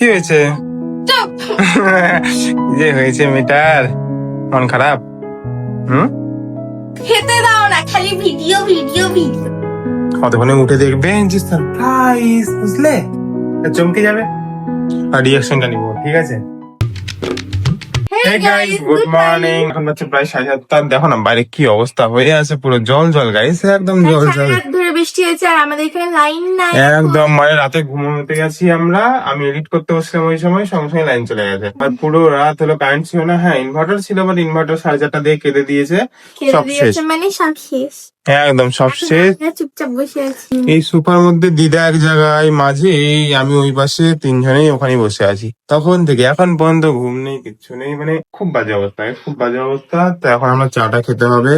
কি হয়েছে? যে হয়েছে মিটার মন খারাপ? হুম? খেতে দাও না খালি ভিডিও ভিডিও ভিডিও কতক্ষণে উঠে দেখবে? যে সারপ্রাইজ বুঝলে? চমকে যাবে। আর রিয়াকশনটা নিব ঠিক আছে? গুড মর্নিং এখন হচ্ছে প্রায় সাড়ে সাতটা। দেখো না বাইরে কি অবস্থা? হয়ে আছে পুরো জল জল গাইস একদম জল জল। রাত ধরে বৃষ্টি হয়েছে আর আমাদের এখানে লাইন নাই একদম মানে রাতে ঘুমোতে গেছি আমরা আমি এডিট করতে বসলাম ওই সময় সঙ্গে সঙ্গে লাইন চলে গেছে। আর পুরো রাত হলো কারেন্ট ছিল না হ্যাঁ ইনভার্টার ছিল বাট ইনভার্টার সাড়ে চারটা দিয়ে কেটে দিয়েছে সব শেষ। মানে সব শেষ। একদম সব শেষ। চুপচাপ বসে আছি। এই সুপার মধ্যে দিদা এক জায়গায় মাঝে এই আমি ওই পাশে তিনজনেই ওখানে বসে আছি। তখন থেকে এখন পর্যন্ত ঘুম নেই কিচ্ছু নেই মানে খুব বাজে অবস্থা খুব বাজে অবস্থা। তো এখন আমরা চাটা খেতে হবে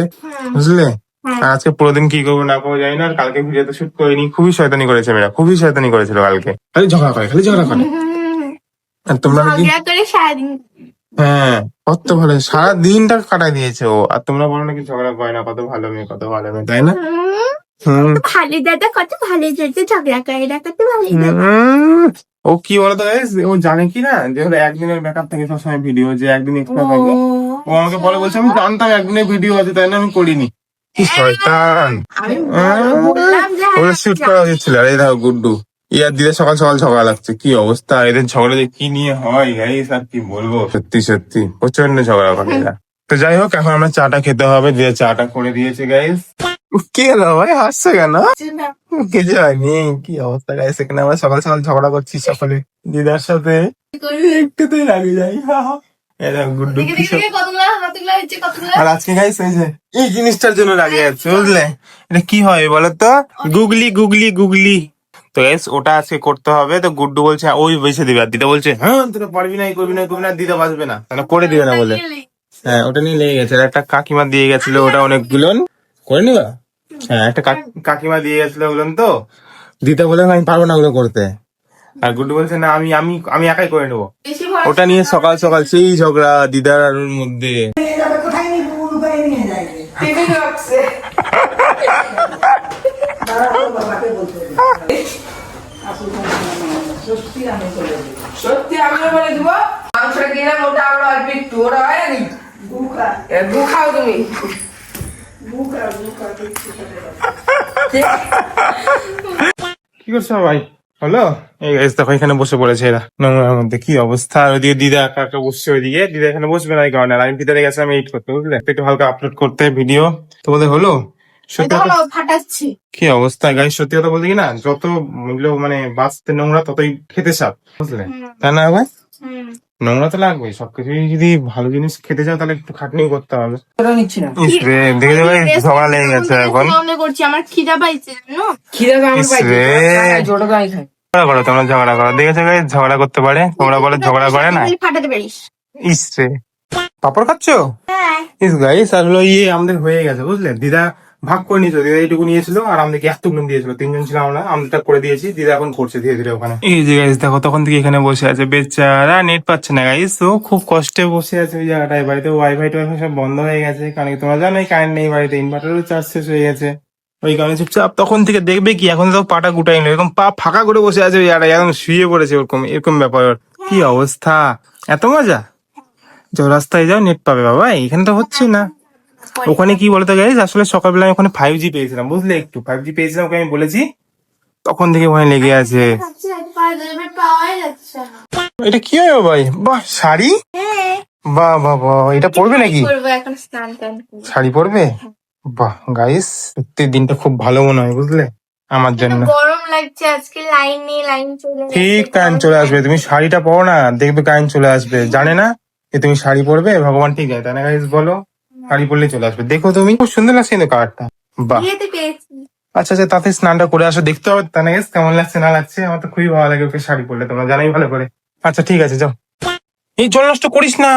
বুঝলে? হ্যাঁ। আর আজকে পুরো দিন কি করব না করব জানি না আর কালকে ভিডিওতে শুট করিনি খুবই শয়তানি করেছে মেয়েরা খুবই শয়তানি করেছিল কালকে। খালি ঝগড়া করে খালি ঝগড়া করে। আর তোমরা নাকি হ্যাঁ কত ভালো সারা দিনটা কাটাই দিয়েছে ও। আর তোমরা বলো নাকি ঝগড়া করে না কত ভালো মেয়ে কত ভালো মেয়ে তাই না? ভালো দাদা কত ভালো দাদা ঝগড়া করে না কত ভালো ও কি বলতো ও জানে কি না যে হলো একদিনের ব্যাকআপ থাকে সবসময় ভিডিও যে একদিন এক্সট্রা থাকে। ও। আমাকে বলে বলছে আমি জানতাম একদিনের ভিডিও আছে তাই না আমি করিনি। কি শয়তান। হ্যাঁ, ওরা শুট করা উচিত ছিল আর দেখো গুড্ডু। ইয়ার দিলে সকাল সকাল ঝগড়া লাগছে কি অবস্থা? এদের ঝগড়া যে কি নিয়ে হয়? গাইস আর কি বলব? সত্যি সত্যি। প্রচণ্ড ঝগড়া করে এরা তো যাই হোক এখন আমরা চাটা খেতে হবে দিয়ে চাটা করে দিয়েছে গাইস কে হলো ভাই হাসছে কেন? না। কিছু হয়নি। কি অবস্থা গাইস এখানে আমরা সকাল সকাল ঝগড়া করছি সকলে। দিদার সাথে। একটুতেই লাগে যাই। আর আজকে গাইস এই যে এই জিনিসটার জন্য রাগে যাচ্ছে বুঝলে? এটা কি হয় বলো তো? গুগলি গুগলি গুগলি। তো ওটা আজকে করতে হবে। তো গুড্ডু বলছে "হ্যাঁ, ওই বেছে দিবে। আর দিদা বলছে হ্যাঁ তোরা পারবি না করবি না করবি না দিদা বাঁচবে না। তাহলে করে দিবে না বলে। হ্যাঁ ওটা নিয়ে লেগে গেছে। একটা কাকিমা দিয়ে গেছিল ওটা অনেকগুলো। করে নিবা? হ্যাঁ একটা কাকিমা দিয়ে গেছিল ওগুলো তো। দিদা বলে আমি পারব না ওগুলো করতে। আর গুড্ডু বলছে না আমি আমি আমি একাই করে নেব। ওটা নিয়ে সকাল সকাল সেই ঝগড়া দিদার আর ওর মধ্যে। সত্যি আমিও বলে দিব মাংসটা কিনা ওটা আমরা অল্প একটু ওটা হয় নাকি এ, খাও তুমি। কি করছ ভাই? হলো? এই গাইস দেখো এখানে বসে পড়েছে এরা। নোংরার মধ্যে কি অবস্থা? আর ওইদিকে দিদা একা একা বসছে ওইদিকে। দিদা এখানে বসবে না এই কারণে। আমি ভিতরে গেছে আমি এইট করতে বুঝলে? একটু হালকা আপলোড করতে ভিডিও তোমাদের হলো? সত্যি কি অবস্থা? গাইস সত্যি কথা বলতে কি না যত এগুলো মানে বাঁচতে নোংরা ততই খেতে সাপ বুঝলে? তাই না ভাই? নোংরা তো লাগবে সবকিছুই যদি ভালো জিনিস খেতে চাও তাহলে একটু খাটনি করতে হবে। দেখে যাবে ঝগড়া লেগে গেছে এখন। করছি। আমার খিদা পাইছে জানো? খিদে তো তো ঝগড়া করো তোমরা ঝগড়া করো। দেখেছ গাইস ঝগড়া করতে পারে। তোমরা বলে ঝগড়া করে না? ফাটাতে পারিস। ইস রে। পাপড় খাচ্ছো? হ্যাঁ। ইস গাইস আসলে ইয়ে আমাদের হয়ে গেছে বুঝলে? দিদা ভাগ করে নিয়েছিল দিদা এইটুকু নিয়েছিল আর আমাদেরকে এতটুকু দিয়েছিল। তিনজন ছিলাম আমরা আমাদেরটা করে দিয়েছি দিদা এখন করছে ধীরে ধীরে ওখানে। এই যে গাইস দেখো তখন থেকে এখানে বসে আছে। বেচারা নেট পাচ্ছে না গাইস ও খুব কষ্টে বসে আছে ওই জায়গাটায়। বাড়িতে ওয়াইফাই টোয়াইফাই সব বন্ধ হয়ে গেছে। কারণ তোমরা জানোই কারেন্ট নেই বাড়িতে। ইনভার্টারও চার্জ শেষ হয়ে গেছে। ওই কারণে চুপচাপ তখন থেকে দেখবে কি এখন তো পাটা গুটাই নিল এরকম পা ফাঁকা করে বসে আছে ওই জায়গাটায় একদম শুয়ে পড়েছে ওরকম এরকম ব্যাপার ওর। কি অবস্থা? এত মজা? যাও রাস্তায় যাও নেট পাবে বাবা এখানে তো হচ্ছে না। ওখানে কি বলতো গাইজ আসলে সকালবেলা আমি ওখানে ফাইভ জি পেয়েছিলাম বুঝলে একটু? ফাইভ জি পেয়েছিলাম ওকে আমি বলেছি। তখন থেকে ওখানে লেগে আছে। এটা কি হয় ভাই? বাহ শাড়ি? হ্যাঁ। বাহ বাহ বাহ এটা পরবে নাকি। শাড়ি পরবে? বাহ গাইস সত্যি দিনটা খুব ভালো মনে হয় বুঝলে? আমার জন্য। গরম লাগছে আজকে লাইন নেই লাইন চলে ঠিক কারেন্ট চলে আসবে তুমি শাড়িটা পরো না দেখবে কারেন্ট চলে আসবে। জানে না যে তুমি শাড়ি পরবে? ভগবান ঠিক আছে তাই না গাইস বলো শাড়ি পরলে চলে আসবে। দেখো তুমি খুব সুন্দর লাগছে কিন্তু কালারটা বাহ। আচ্ছা আচ্ছা তাতে স্নানটা করে আসো দেখতে হবে তাই না guys? কেমন লাগছে না লাগছে আমার তো খুবই ভালো লাগে ওকে শাড়ি পরলে তোমরা জানাই ভালো করে। আচ্ছা ঠিক আছে যাও। এই জল নষ্ট করিস না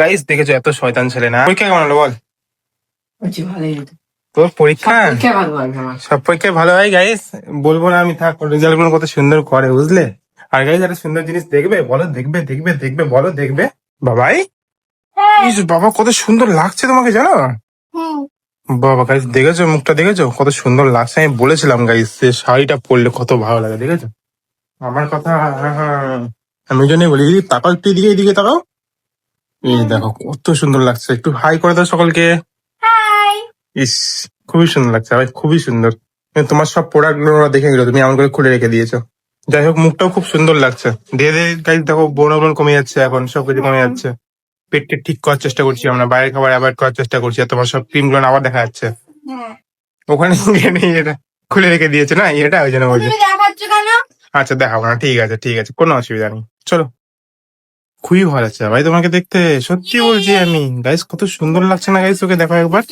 গাইস দেখেছ এত শয়তান ছেলে না। পরীক্ষা কেমন হলো বল? হচ্ছে ভালোই হতো তোর পরীক্ষা? সব পরীক্ষা ভালো হয়। গাইস বলব না আমি থাক রেজাল্টগুলো কত সুন্দর করে বুঝলে? আর গাইস একটা সুন্দর জিনিস দেখবে বলো দেখবে দেখবে দেখবে বলো দেখবে। বাবাই হ্যাঁ। বাবা কত সুন্দর লাগছে তোমাকে জানো? বাবা গাইস দেখেছ মুখটা দেখেছ? কত সুন্দর লাগছে আমি বলেছিলাম গাইস যে শাড়িটা পরলে কত ভালো লাগে দেখেছ? আমার কথা হ্যাঁ, হ্যাঁ, আমি ওই জন্যই বলি তাকাও একটু এদিকে এদিকে তাকাও। এই দেখো কত সুন্দর লাগছে একটু হাই করে দাও সকলকে। ইস খুবই সুন্দর লাগছে ভাই খুবই সুন্দর। তোমার সব প্রোডাক্টগুলো ওরা দেখে গেলো তুমি এমন করে খুলে রেখে দিয়েছ। যাই হোক মুখটাও খুব সুন্দর লাগছে। ধীরে ধীরে গাইজ দেখো বোন বোন কমে যাচ্ছে এখন সবকিছু কমে যাচ্ছে। পেটটা ঠিক করার চেষ্টা করছি আমরা বাইরের খাবার অ্যাভয়েড করার চেষ্টা করছি আর তোমার সব ক্রিমগুলো আবার দেখা যাচ্ছে। হ্যাঁ। ওখানে এটা খুলে রেখে দিয়েছে না এটা ওই জন্য বলছি। আচ্ছা দেখাবো না ঠিক আছে ঠিক আছে কোনো অসুবিধা নেই। চলো। খুবই ভালো লাগছে। ভাই তোমাকে দেখতে সত্যি বলছি আমি। গাইস কত সুন্দর লাগছে না গাইস ওকে দেখো একবার।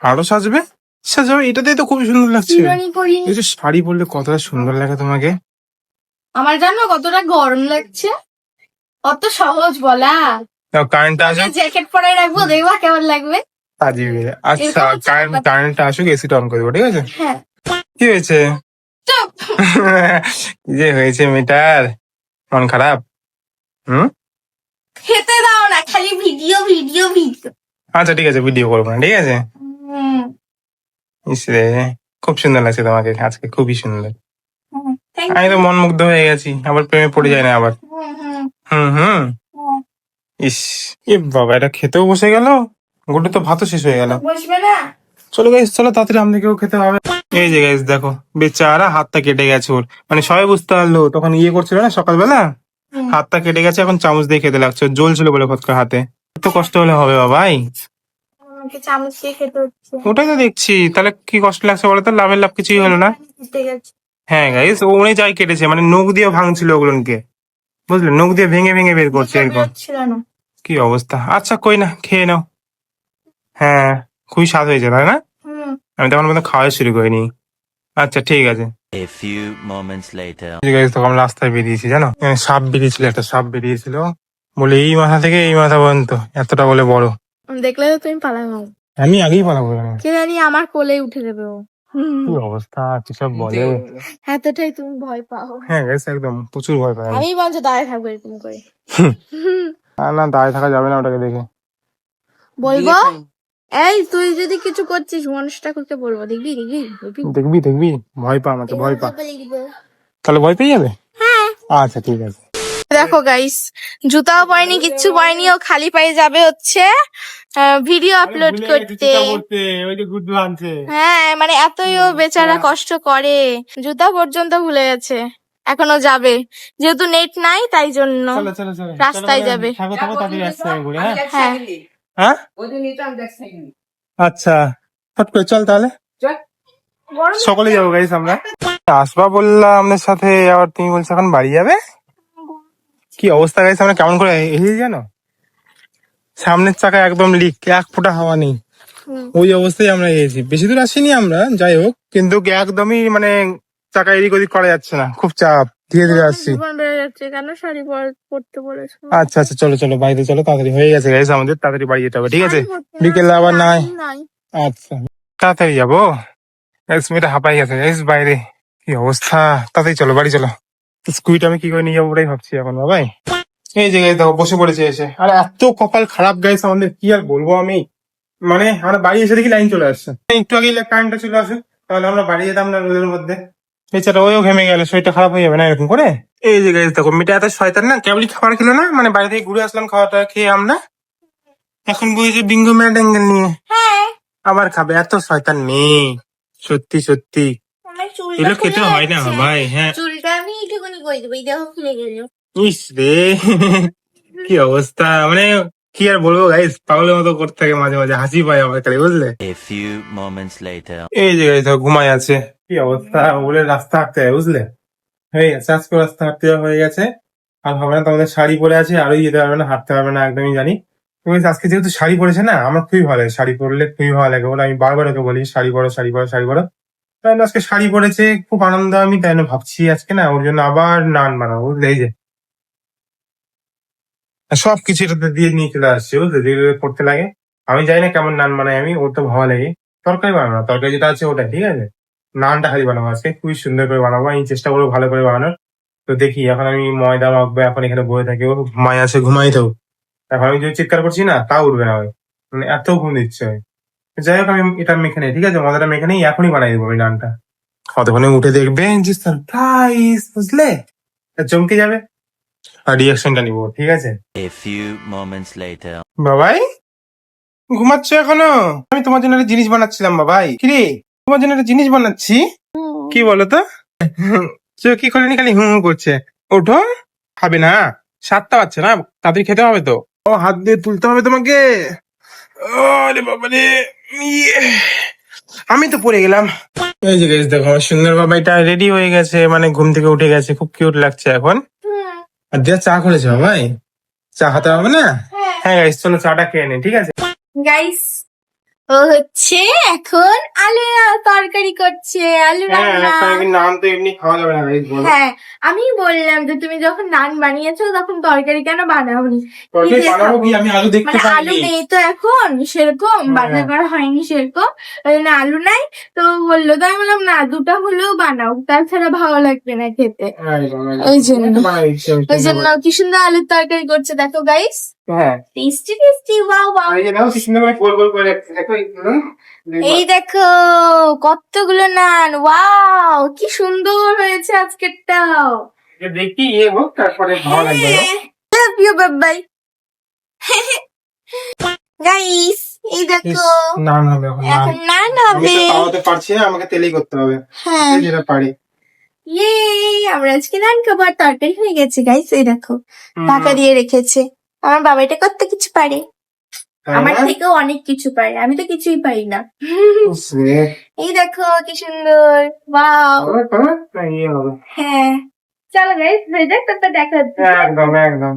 আরও সাজবে? সাজাবে? এটাতেই তো খুবই সুন্দর লাগছে। এই যে শাড়ি পরলে কতটা সুন্দর লাগে তোমাকে। আমার জানো কতটা গরম লাগছে? অত সহজ বলা। কারেন্টটা আসুক। জ্যাকেট পরাই রাখব দেখবা কেমন লাগবে। সাজিয়ে আচ্ছা কারেন্ট কারেন্টটা আসুক এসিটা অন করে দেবো ঠিক আছে? হ্যাঁ। কি হয়েছে? চুপ। কি যে হয়েছে মেয়েটার মন খারাপ? হুম? খেতে দাও না খালি ভিডিও ভিডিও ভিডিও আচ্ছা ঠিক আছে ভিডিও করব না ঠিক আছে? হুম। ইস রে খুব সুন্দর লাগছে তোমাকে আজকে খুবই সুন্দর। আমি তো মন মুগ্ধ হয়ে গেছি আবার প্রেমে পড়ে যায় না আবার। হুম। হুম হুম। হুম। ইস এ বাবা এটা খেতেও বসে গেল গোটে তো ভাতও শেষ হয়ে গেল। বসবে না? চলো গাইস চলো তাড়াতাড়ি আমাদেরকেও খেতে হবে। এই যে গাইস দেখো বেচারা হাতটা কেটে গেছে ওর। মানে সবাই বুঝতে পারল তখন ইয়ে করছিল না সকালবেলা? হাতটা কেটে গেছে এখন চামচ দিয়ে খেতে লাগছে। ওর জ্বলছিল বলে খতকা হাতে। এত কষ্ট হলে হবে বাবাই চামচ দিয়ে খেতে হচ্ছে। ওটাই তো দেখছি। তাহলে কি কষ্ট লাগছে বলো তো? লাভের লাভ কিছুই হলো না। হ্যাঁ গাইস ও উনি যাই কেটেছে মানে নখ দিয়ে ভাঙছিল ওগুলোকে। বুঝলে? নখ দিয়ে ভেঙে ভেঙে বের করছে এরকম। কি অবস্থা? আচ্ছা কই না খেয়ে নাও। হ্যাঁ। খুবই স্বাদ হয়েছে তাই না? আমি তখন মধ্যে খাওয়া শুরু করিনি। আচ্ছা ঠিক আছে। A few moments later. ঠিক আছে তখন রাস্তায় বেরিয়েছি জানো? এখানে সাপ বেরিয়েছিল একটা সাপ বেরিয়েছিল। বলে এই মাথা থেকে এই মাথা পর্যন্ত এতটা বলে বড়। দেখলে তো তুমি পালাবো আমি আগেই পালাবো এখানে। কে জানি আমার কোলে উঠে ও। হুম, কি অবস্থা কি সব বলে? এতটাই তুমি ভয় পাও। হ্যাঁ গেছে একদম প্রচুর ভয় পাই আমি। আমি বলছো দাঁড়িয়ে থাকব এরকম করে। না না দাঁড়িয়ে থাকা যাবে না ওটাকে দেখে। বলব? এই তুই যদি কিছু করছিস মানুষ ঠাকুরকে বলব। দেখবি? দেখবি? দেখবি? দেখবি ভয় পা আমাকে ভয় পা। তাহলে ভয় পেয়ে যাবে? হ্যাঁ। আচ্ছা ঠিক আছে। দেখো গাইস জুতাও পয়নি কিচ্ছু পয়নি ও খালি পায়ে যাবে হচ্ছে। ভিডিও আপলোড করতে। হ্যাঁ মানে এতই ও বেচারা কষ্ট করে। জুতা পর্যন্ত ভুলে গেছে। এখনও যাবে। যেহেতু নেট নাই তাই জন্য চলো চলো চলো। রাস্তায় যাবে। ঘুরে হ্যাঁ। হ্যাঁ। আচ্ছা ফট করে চল তাহলে। সকলে যাব গাইস আমরা। আসবা বললাম আমাদের সাথে আবার তুমি বলছো এখন বাড়ি যাবে? কি অবস্থা গাইস আমরা কেমন করে এসেছি জানো? সামনের চাকা একদম লিক এক ফোঁটা হাওয়া নেই। ওই অবস্থায় আমরা এসেছি বেশি দূর আসিনি আমরা যাই হোক কিন্তু একদমই মানে চাকা এদিক ওদিক করা যাচ্ছে না খুব চাপ। ধীরে ধীরে আসছি। জীবন বেড়ে যাচ্ছে। কেন শাড়ি পরতে বলেছ? আচ্ছা আচ্ছা চলো চলো বাড়িতে চলো তাড়াতাড়ি হয়ে গেছে গাইস আমাদের তাড়াতাড়ি বাড়ি যেতে হবে ঠিক আছে? বিকেলে আবার নাই। আচ্ছা তাড়াতাড়ি যাব। এক মিনিট হাঁপাই গেছে গাইস বাইরে। কি অবস্থা? তাড়াতাড়ি চলো বাড়ি চলো। স্কুইটা আমি কি করে নিয়ে যাব ওটাই ভাবছি এখন বাবাই এই যে গাইস দেখো বসে পড়েছে এসে। আর এত কপাল খারাপ গাইস আমাদের কি আর বলব আমি? মানে আমরা বাড়ি এসে দেখি লাইন চলে আসছে। একটু আগে কারেন্টটা চলে আসে তাহলে আমরা বাড়ি যেতাম না রোদের মধ্যে। বেচারা ওইও ঘেমে গেল শরীরটা খারাপ হয়ে যাবে না এরকম করে? এই যে গাইস দেখো মেয়েটা এত শয়তান না কেবলই খাবার খেলো না? মানে বাইরে থেকে ঘুরে আসলাম খাওয়াটা খেয়ে আমরা। এখন বইছে বিঙ্গো ম্যাট অ্যাঙ্গেল নিয়ে। হ্যাঁ। আবার খাবে এত শয়তান মেয়ে। সত্যি সত্যি। এগুলো খেতে হয় না ভাই হ্যাঁ। চুলটা আমি এইটুকুনি করে দেবো এই দেখো খুলে গেল। ইস রে কি অবস্থা। মানে কি আর বলব গাইস পাগলের মতো করতে থাকে মাঝে মাঝে হাসি পায় আমার খালি বুঝলে এই যে গাইস ঘুমায় আছে। কি অবস্থা? বলে রাস্তা হাঁটতে হয় বুঝলে? হয়ে গেছে। আজকে রাস্তা হাঁটতে হয়ে গেছে। আর হবে না তোমাদের শাড়ি পরে আছে আরোই যেতে পারবে না হাঁটতে পারবে না একদমই জানি। তো guys, আজকে যেহেতু শাড়ি পরেছে না আমার খুবই ভালো লাগে শাড়ি পরলে খুবই ভালো লাগে। বলে আমি বারবার ওকে বলি শাড়ি পরো শাড়ি পরো শাড়ি পরো। তাই আজকে শাড়ি পরেছে খুব আনন্দ আমি তাই জন্য ভাবছি আজকে না ওর জন্য আবার নান বানাবো বুঝলে? এই যে। সব কিছু এটাতে দিয়ে নিয়ে চলে আসছে বুঝলে? যেগুলো করতে লাগে। আমি জানি না কেমন নান বানাই আমি ওর তো ভালো লাগে। তরকারি বানাবো না তরকারি যেটা আছে ওটা ঠিক আছে? নানটা খালি বানাবো আজকে। খুবই সুন্দর করে বানাবো আমি চেষ্টা করব ভালো করে বানানোর। তো দেখি এখন আমি ময়দা মাখবো এখন এখানে বয়ে থাকি। ও ঘুমাই আছে ঘুমাই থাকো এখন আমি যদি চিৎকার করছি না তাও উঠবে না মানে এত ঘুম দিচ্ছে যাই হোক আমি এটা মেখে নেই ঠিক আছে? ময়দাটা মেখে নেই এখনই বানাই দেবো আমি নানটা। কতক্ষণে উঠে দেখবে যে সারপ্রাইজ বুঝলে? চমকে যাবে। আর রিয়াকশনটা নিবো ঠিক আছে? A few moments later. বাবাই ঘুমাচ্ছ এখনও? আমি তোমার জন্য একটা জিনিস বানাচ্ছিলাম বাবাই। কিরে? তোমার জন্য একটা জিনিস বানাচ্ছি। কি বলো তো কি খোলেনি খালি হুম হুম করছে। ওঠো খাবে না। সাতটা বাচ্চা না। তাড়াতাড়ি খেতে হবে তো। ও হাত দিয়ে তুলতে হবে তোমাকে। ও রে বাবা রে ইয়ে। আমি তো পড়ে গেলাম। এই যে guys, দেখো আমার সুন্দর বাবাইটা রেডি হয়ে গেছে। মানে ঘুম থেকে উঠে গেছে। খুব কিউট লাগছে এখন। আর দিয়া চা করেছে বাবাই? চা খাতে হবে না? হ্যাঁ। গাইস চলো চাটা খেয়ে নে ঠিক আছে? গাইস ও হচ্ছে এখন আলু তরকারি করছে আলু হ্যাঁ রান্না। সবাইকে নাম তো এমনি খাওয়া যাবে না হ্যাঁ আমি বললাম যে তুমি যখন নান বানিয়েছো তখন তরকারি কেন বানাওনি? আমি আলু দেখতে মানে আলু নেই তো এখন সেরকম হ্যাঁ। বাজার করা হয়নি সেরকম। ওই জন্য আলু নাই তো বলল তো আমি বললাম না দুটা হলেও বানাও তাছাড়া ভালো লাগবে না খেতে। ওই জন্য। ওই জন্য কি সুন্দর আলুর তরকারি করছে দেখো গাইস হ্যাঁ। এই দেখো কতগুলো নান ওয়াও কি সুন্দর হয়েছে আজকেরটাও। দেখি ইয়ে হোক তারপরে ভালো লাগবে লাভ ইউ বাবাই গাইস এই দেখো। নান হবে এখন নান। এখন নান আমি হবে। খাওয়াতে পারছি না আমাকে তেলেই করতে হবে। হ্যাঁ। যেটা পারি। ইয়ে আমরা আজকে নান খাব আর তরকারি হয়ে গেছে গাইস এই দেখো। ঢাকা দিয়ে রেখেছে। আমার বাবা এটা করতে কিছু পারে। হ্যাঁ। আমার থেকেও অনেক কিছু পারে। আমি তো কিছুই পারি না। এই দেখো কি সুন্দর। হবে। হ্যাঁ। চলো গাইস হয়ে যাক তারপর দেখা হচ্ছে। একদম একদম।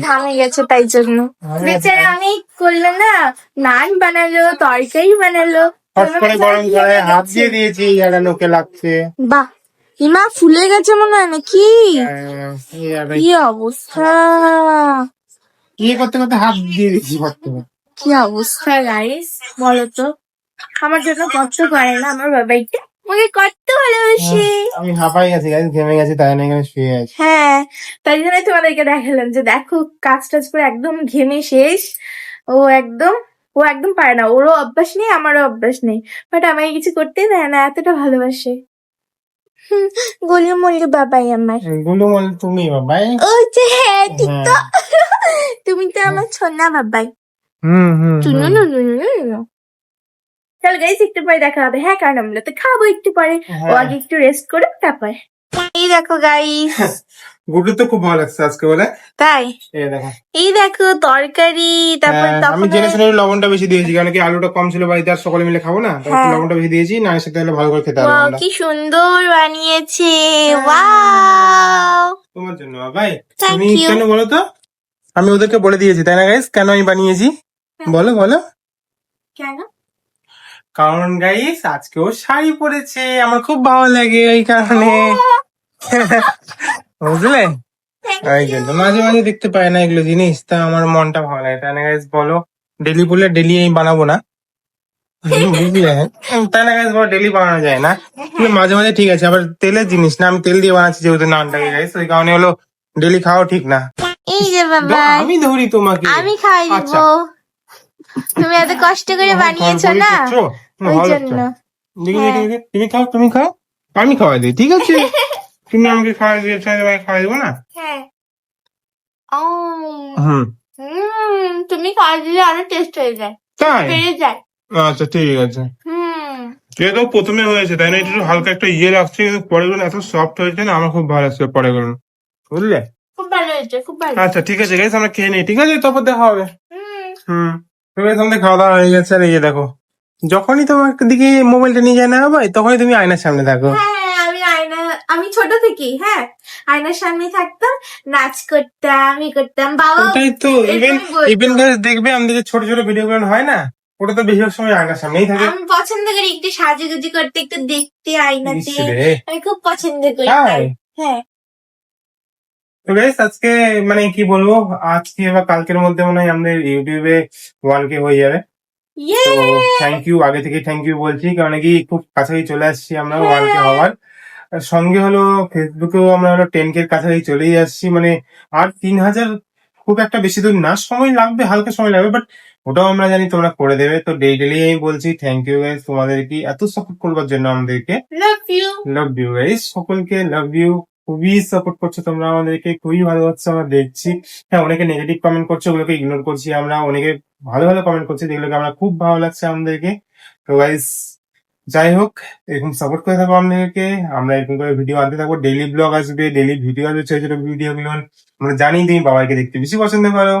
ঘামে গেছে তাই জন্য। বেচারা। আমি করল না নান বানালো তরকারি বানালো। করে গরম হাত দিয়ে দিয়েছি লোকে লাগছে। বাহ হিমা ফুলে গেছে মনে হয় নাকি? হ্যাঁ, কি অবস্থা? ইয়ে করতে করতে হাত দিয়ে দিয়েছি কি অবস্থা গাইস বলো তো। আমার জন্য কষ্ট করে না আমার বাবাইটা আমাকে কত ভালোবাসে। আমি হাঁপাই গেছি গাইস ঘেমে গেছি তাই না এখানে শুয়ে আছি। হ্যাঁ তাই জন্য তোমাদেরকে দেখালাম যে দেখো কাজ টাজ করে একদম ঘেমে শেষ। ও একদম ও একদম পারে না। ওরও অভ্যাস নেই আমারও অভ্যাস নেই। বাট আমাকে কিছু করতেই দেয় না এতটা ভালোবাসে। হুম, গলিয়ে মলিয়ে বাবাই আমার। গুলো বল তুমি বাবাই? ও যে হ্যাঁ ঠিক তো। তুমি তো আমার ছোনা বাবাই। হুম হুম চুনু। নু নু নু নু। গাইস একটু পরে দেখা হবে। হ্যাঁ কারণ আমরা তো খাব একটু পরে। ও হ্যাঁ। আগে একটু রেস্ট করে তারপর এই দেখো গাইস গুড্ডু তো খুব ভালো লাগছে আজকে বলে। তাই? এই দেখো। এই দেখো তরকারি তারপর হ্যাঁ, আমি জেনে শুনে লবণটা বেশি দিয়েছি কারণ কি আলুটা কম ছিল বাড়িতে আর সকলে মিলে খাব না হ্যাঁ। লবণটা বেশি দিয়েছি নানের সাথে ভালো করে খেতে Wow, কি সুন্দর বানিয়েছে। হ্যাঁ। ওয়াও। তোমার জন্য ভাই তুমি কেন বলো তো? আমি ওদেরকে বলে দিয়েছি তাই না গাইস কেন আমি বানিয়েছি। বলো বলো। কেন? কারণ গাইস আজকেও শাড়ি পরেছে। আমার খুব ভালো লাগে এই কারণে। বুঝলে? এই জন্য মাঝে মাঝে দেখতে পাই না এগুলো জিনিস তা আমার মনটা ভালো লাগে তাই না গাইস বলো ডেলি বলে ডেলি আমি বানাবো না? বুঝলে? তাই না গাইস বলো ডেলি বানানো যায় না? মাঝে মাঝে ঠিক আছে আবার তেলের জিনিস না আমি তেল দিয়ে বানাচ্ছি যেহেতু নানটাকে গাইস ওই কারণে হলো ডেলি খাওয়া ঠিক না। এই যে বাবা আমি ধরি তোমাকে। আমি খাই আচ্ছা। দিব তুমি এত কষ্ট করে বানিয়েছো না? ওই ভালো লাগছে। দেখি, দেখি, হ্যাঁ। দেখি। তুমি খাও তুমি খাও। আমি খাওয়াই দিই ঠিক আছে? তুমি আমাকে খাওয়াই দিয়ে তোমাকে খাওয়াই দেবো না? হ্যাঁ। হুম। তুমি খাওয়া দিলে আরও টেস্ট হয়ে যায়। তাই? বেড়ে যায়। আচ্ছা ঠিক আছে। হুম। এটা তো প্রথমে হয়েছে তাই না? একটু হালকা একটা ইয়ে লাগছে কিন্তু পরে গুলো এত সফট হয়েছে না আমার খুব ভালো লাগছে পরে গুলো বুঝলে? খুব ভালো হয়েছে খুব ভালো। আচ্ছা ঠিক আছে গাইস আমরা খেয়ে নিই ঠিক আছে? তারপর দেখা হবে। হুম। হুম। তুমি আমাদের খাওয়া দাওয়া হয়ে গেছে আর এই দেখো। যখনই তোমার দিকে মোবাইলটা নিয়ে যায় না ভাই তখনই তুমি আয়নার সামনে থাকো। হ্যাঁ আমি আয়না আমি ছোট থেকেই হ্যাঁ। আয়নার সামনে থাকতাম নাচ করতাম ই করতাম বাবা ওটাই তো ইভেন ইভেন দেখবে আমাদের যে ছোট ছোট ভিডিও গুলো হয় না ওটা তো বেশিরভাগ সময় আয়নার সামনেই থাকে। আমি পছন্দ করি একটু সাজুগুজু করতে একটু দেখতে আয়নাতে। আমি খুব পছন্দ করি হ্যাঁ। তো গাইস আজকে মানে কি বলব আজকে বা কালকের মধ্যে মনে হয় আমাদের ইউটিউবে ওয়ান কে হয়ে যাবে। তো থ্যাংক ইউ আগে থেকে থ্যাংক ইউ বলছি কারণ কি খুব কাছাকাছি চলে আসছি আমরা ওয়ান কে হওয়ার। সঙ্গে হলো ফেসবুকেও আমরা হলো টেন কে কাছাকাছি চলেই আসছি মানে আর তিন হাজার খুব একটা বেশি দূর না সময় লাগবে হালকা সময় লাগবে বাট ওটাও আমরা জানি তোমরা করে দেবে। তো ডে ডেলি আমি বলছি থ্যাংক ইউ গাইস তোমাদেরকে এত সাপোর্ট করবার জন্য আমাদেরকে। Love you love you guys সকলকে লাভ ইউ খুবই সাপোর্ট করছ তোমরা আমাদেরকে খুবই ভালো হচ্ছে আমরা দেখছি। হ্যাঁ অনেকে নেগেটিভ কমেন্ট করছে ওগুলোকে ইগনোর করছি আমরা অনেকে ভালো ভালো কমেন্ট করছি যেগুলোকে আমরা খুব ভালো লাগছে আমাদেরকে। তো গাইস যাই হোক এরকম সাপোর্ট করে থাকব আমাদেরকে। আমরা এরকম করে ভিডিও আনতে থাকব। ডেইলি ব্লগ আসবে ডেইলি ভিডিও আসবে ছোট ছোট ভিডিও গুলো। আমরা জানি তুমি বাবাকে দেখতে বেশি পছন্দ করো।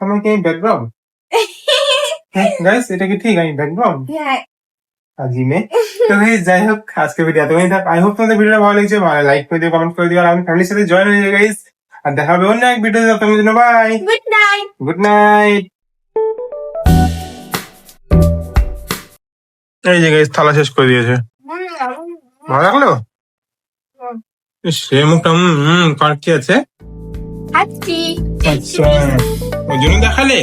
আমার কি ব্যাকগ্রাউন্ড গাইস এটা কি ঠিক? আমি ব্যাকগ্রাউন্ড আজিমে। তো guys, যাই হোক আজকে ভিডিও এতটাই থাক। আই হোপ তোমাদের ভিডিওটা ভালো লাগছে। ভালো লাইক করে দিও কমেন্ট করে দিও। আর আমি ফ্যামিলির সাথে জয়েন হয়ে যাই গাইস আর দেখা হবে অন্য এক ভিডিওতে তোমাদের জন্য bye good night good night এই যে গাইস থালা শেষ করে দিয়েছে। ভালো লাগল? হুম। সে মুখটা হম হম কাটকি আছে। আচ্ছা ওই জন্য দেখালে?